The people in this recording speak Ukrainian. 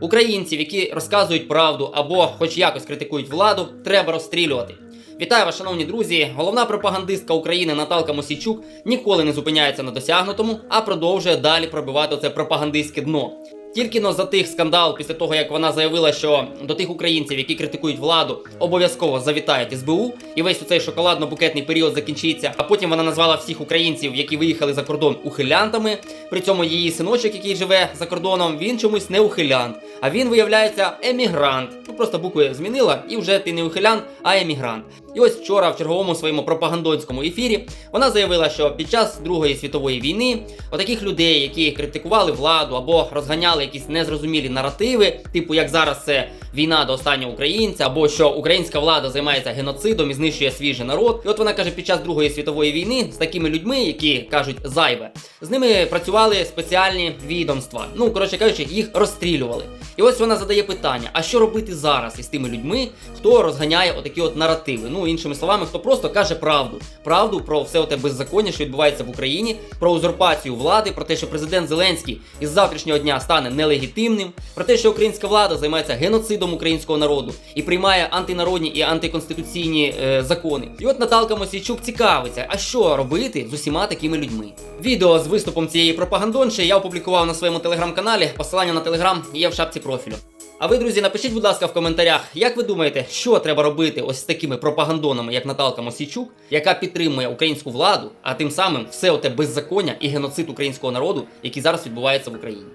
Українців, які розказують правду або хоч якось критикують владу, треба розстрілювати. Вітаю вас, шановні друзі! Головна пропагандистка України Наталка Мосійчук ніколи не зупиняється на досягнутому, а продовжує далі пробивати це пропагандистське дно. Тільки но за тих скандал після того, як вона заявила, що до тих українців, які критикують владу, обов'язково завітають СБУ, і весь цей шоколадно-букетний період закінчиться. А потім вона назвала всіх українців, які виїхали за кордон, ухилянтами. При цьому її синочок, який живе за кордоном, він чомусь не ухилянт. А він виявляється емігрант. Ну просто букви змінила, і вже ти не ухилян, а емігрант. І ось вчора в черговому своєму пропагандонському ефірі вона заявила, що під час Другої світової війни отаких людей, які критикували владу або розганяли якісь незрозумілі наративи, типу як зараз це війна до останнього українця, або що українська влада займається геноцидом і знищує свій же народ. І от вона каже, під час Другої світової війни з такими людьми, які кажуть зайве, з ними працювали спеціальні відомства. Ну коротше кажучи, їх розстрілювали. І ось вона задає питання: а що робити зараз із тими людьми, хто розганяє отакі от наративи? Ну іншими словами, хто просто каже правду, правду про все оте беззаконня, що відбувається в Україні, про узурпацію влади, про те, що президент Зеленський із завтрашнього дня стане нелегітимним, про те, що українська влада займається геноцидом українського народу і приймає антинародні і антиконституційні е, закони. І от Наталка Мосійчук цікавиться, а що робити з усіма такими людьми? Відео з виступом цієї пропагандонші я опублікував на своєму телеграм-каналі. Посилання на телеграм є в шапці профілю. А ви, друзі, напишіть, будь ласка, в коментарях, як ви думаєте, що треба робити ось з такими пропагандонами, як Наталка Мосійчук, яка підтримує українську владу, а тим самим все оте беззаконня і геноцид українського народу, який зараз відбувається в Україні.